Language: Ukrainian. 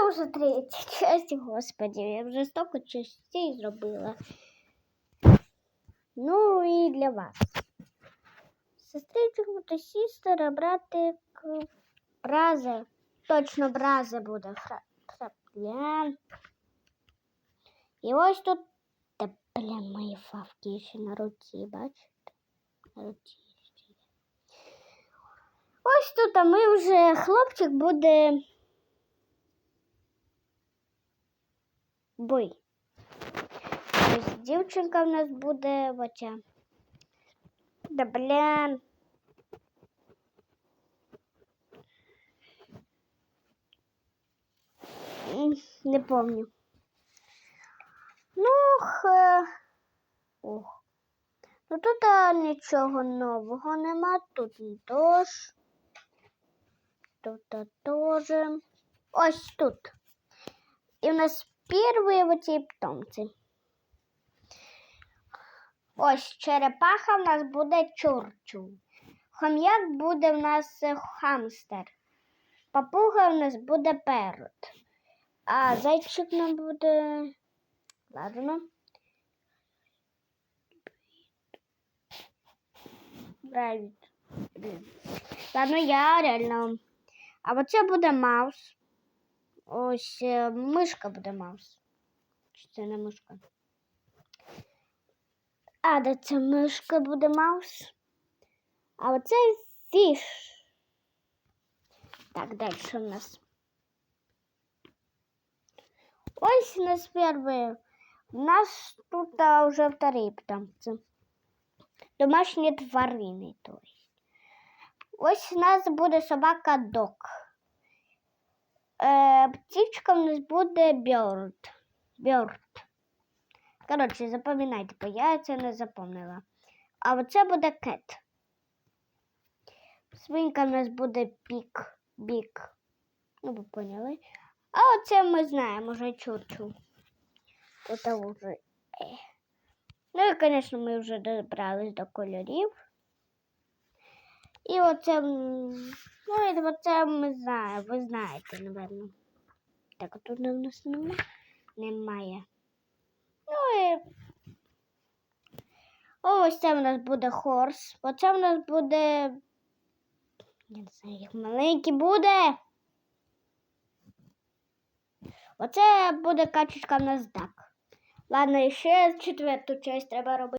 це вже третя часть, господи, я вже стільки частей зробила. Ну і для вас. Сестричок та сістер, братик, бразер. Точно бразер буде. Фра- фра- І ось тут та бля, мої фавки ще на руці, бачите? На руці. ще є. Ось тут а ми вже хлопчик буде. Бой. Ось дівчинка в нас буде оця. Да блін. Не помню. Ну, х... Ох. Ну тут а, нічого нового нема. Тут теж. Тут теж. Ось тут. І у нас перші оці питомці. Ось черепаха в нас буде чурчу. Хом'як буде в нас е, хамстер. Папуга в нас буде перот. А зайчик нам буде. Ладно. Ладно, я реально. А оце буде маус. Ось е, мишка буде маус. Чи це не мишка? А, де це мишка буде маус. А оце фіш. Так, далі у нас. Ось у нас перший. У нас тут а, вже вторий птамці. Домашні тварини. То есть. Ось у нас буде собака док. Е, птичка у нас буде бьорд. Бьорд. Коротше, запам'ятайте, бо я це не запомнила. А оце буде кет. Свинка у нас буде пік, бік. Ну, ви поняли. А оце ми знаємо вже чурчу. Тут вже. Е. Ну і, звісно, ми вже добрались до кольорів. І оце, ну, і оце ми знаємо, ви знаєте, напевно. Так, тут у нас нема, немає. Ну і ось це в нас буде хорс. Оце в нас буде. Я не знаю, як маленький буде. Оце буде качечка в нас дак. Ладно, ще четверту часть треба робити.